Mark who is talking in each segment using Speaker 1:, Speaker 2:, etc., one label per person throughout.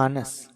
Speaker 1: ફાનસ.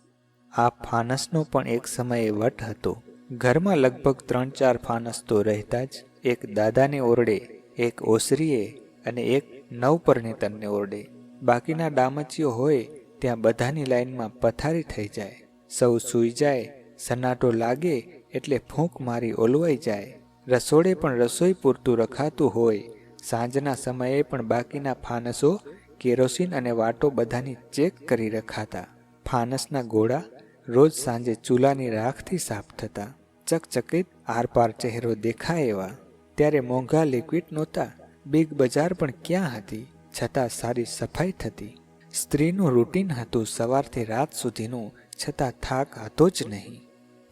Speaker 1: આ ફાનસનો પણ એક સમયે વટ હતો. ઘરમાં લગભગ ત્રણ ચાર ફાનસ તો રહેતા જ, એક દાદાને ઓરડે, એક ઓસરીએ અને એક નવપરનેતરને ઓરડે. બાકીના ડામચીઓ હોય, ત્યાં બધાની લાઈનમાં પથારી થઈ જાય. સૌ સૂઈ જાય, સન્નાટો લાગે, એટલે ફૂંક મારી ઓલવાઈ જાય. રસોડે પણ રસોઈ પૂરતું રખાતું હોય. સાંજના સમયે પણ બાકીના ફાનસો કેરોસીન અને વાટો બધાની ચેક કરી રખાતા. ફાનસના ગોળા રોજ સાંજે ચૂલાની રાખથી સાફ થતા, ચકચકિત, આરપાર ચહેરો દેખાય એવા. ત્યારે મોંઘા લિક્વિડ નહોતા. બિગ બજાર પણ ક્યાં હતી? છતાં સારી સફાઈ થતી. સ્ત્રીનું રૂટીન હતું સવારથી રાત સુધીનું, છતાં થાક હતો જ નહીં.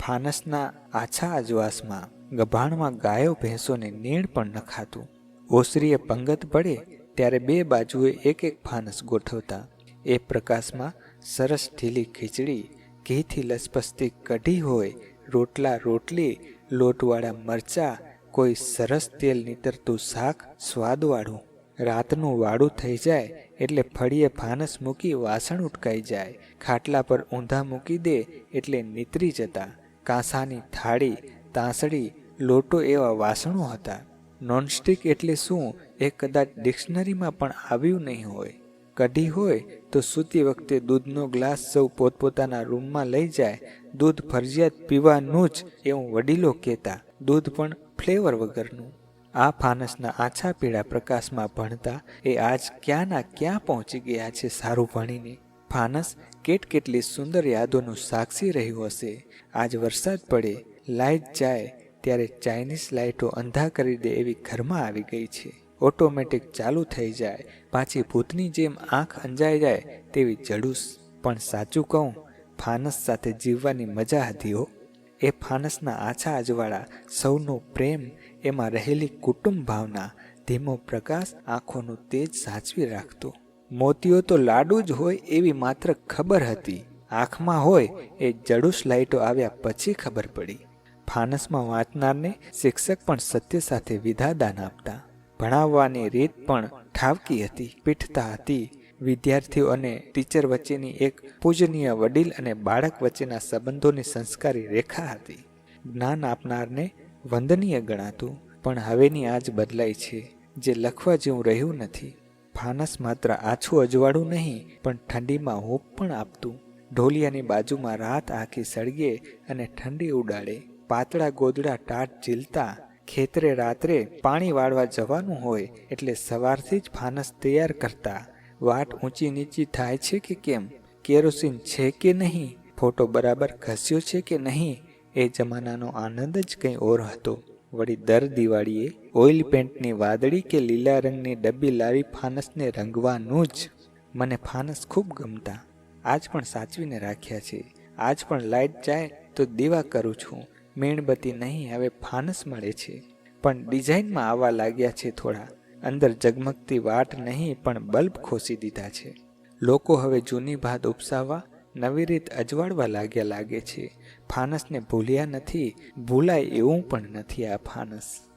Speaker 1: ફાનસના આછા અજવાસમાં, ગભાણમાં ગાયો ભેંસોને નીણ પણ નખાતું. ઓસરીએ પંગત પડે, ત્યારે બે બાજુએ એક એક ફાનસ ગોઠવતા. એ પ્રકાશમાં સરસ ઢીલી ખીચડી, ઘીથી લસપસતી કઢી હોય, રોટલા રોટલી, લોટવાળા મરચા, કોઈ સરસ તેલ નીતરતું શાક સ્વાદવાળું રાતનું વાડું થઈ જાય એટલે ફળીએ ભાનસ મૂકી વાસણ ઉટકાઈ જાય. ખાટલા પર ઊંધા મૂકી દે એટલે નીતરી જતા. કાંસાની થાળી, તાંસળી, લોટો એવા વાસણો હતા. નોનસ્ટિક એટલે શું એ કદાચ ડિક્શનરીમાં પણ આવ્યું નહીં હોય. કઢી હોય તો સૂતી વખતે દૂધનો ગ્લાસ સૌ પોતપોતાના રૂમમાં લઈ જાય. દૂધ ફરજિયાત પીવાનું જ એવું વડીલો કહેતા. દૂધ પણ ફ્લેવર વગરનું. આ ફાનસના આછા પીળા પ્રકાશમાં ભણતા એ આજ ક્યાંના ક્યાં પહોંચી ગયા છે સારું ભણીને. ફાનસ કેટ કેટલી સુંદર યાદોનું સાક્ષી રહ્યું હશે. આજ વરસાદ પડે લાઇટ જાય, ત્યારે ચાઇનીઝ લાઇટો અંધા કરી દે એવી ઘરમાં આવી ગઈ છે. ઓટોમેટિક ચાલુ થઈ જાય. પાછી ભૂતની જેમ આંખ અંજાઈ જાય તેવી જડુસ પણ સાચું કહું, ફાનસ સાથે જીવવાની મજા હતી હો. એ ફાનસના આછા અજવાળા સૌનો પ્રેમ, એમાં રહેલી કુટુંબ ભાવના, ધીમો પ્રકાશ, આંખોનું તેજ સાચવી રાખતો. મોતીઓ તો લાડુ જ હોય એવી માત્ર ખબર હતી. આંખમાં હોય એ જડુસ લાઇટો આવ્યા પછી ખબર પડી. ફાનસમાં વાંચનારને શિક્ષક પણ સત્ય સાથે વિધાદાન આપતા. ભણાવવાની રીત પણ ઠાવકી હતી, પીઠતા હતી. વિદ્યાર્થીઓ અને ટીચર વચ્ચેની એક પૂજનીય વડીલ અને બાળક વચ્ચેના સંબંધોની સંસ્કારી રેખા હતી. જ્ઞાન આપનારને વંદનીય ગણાતું, પણ હવેની આજ બદલાઈ છે, જે લખવા જેવું રહ્યું નથી. ફાનસ માત્ર આછું અજવાળું નહીં, પણ ઠંડીમાં હૂંફ પણ આપતું. ઢોલિયાની બાજુમાં રાત આખી સળગે અને ઠંડી ઉડાડે. પાતળા ગોદડા ટાટ ઝીલતા ખેતરે રાત્રે પાણી વાળવા જવાનું હોય એટલે સવારથી જ ફાનસ તૈયાર કરતા. વાટ ઊંચી નીચી થાય છે કે કેમ? કેરોસીન છે કે નહીં? ફોટો બરાબર ઘસ્યો છે કે નહીં? એ જમાનાનો આનંદ જ કંઈ ઓર હતો. વળી દર દિવાળીએ ઓઇલ પેન્ટની વાદળી કે લીલા રંગની ડબ્બી લાવી ફાનસને રંગવાનું જ. મને ફાનસ ખૂબ ગમતા. આજ પણ સાચવીને રાખ્યા છે. આજ પણ લાઇટ જાય તો દીવા કરું છું. મીણબત્તી નહીં, હવે ફાનસ મળે છે. પણ ડિઝાઇનમાં આવવા લાગ્યા છે થોડા. અંદર ઝગમગતી વાટ નહીં, પણ બલ્બ ખોસી દીધા છે. લોકો હવે જૂની ભાત ઉપસાવવા, નવી રીત અજવાળવા લાગ્યા લાગે છે. ફાનસને ભૂલ્યા નથી. ભૂલાય એવું પણ નથી આ ફાનસ.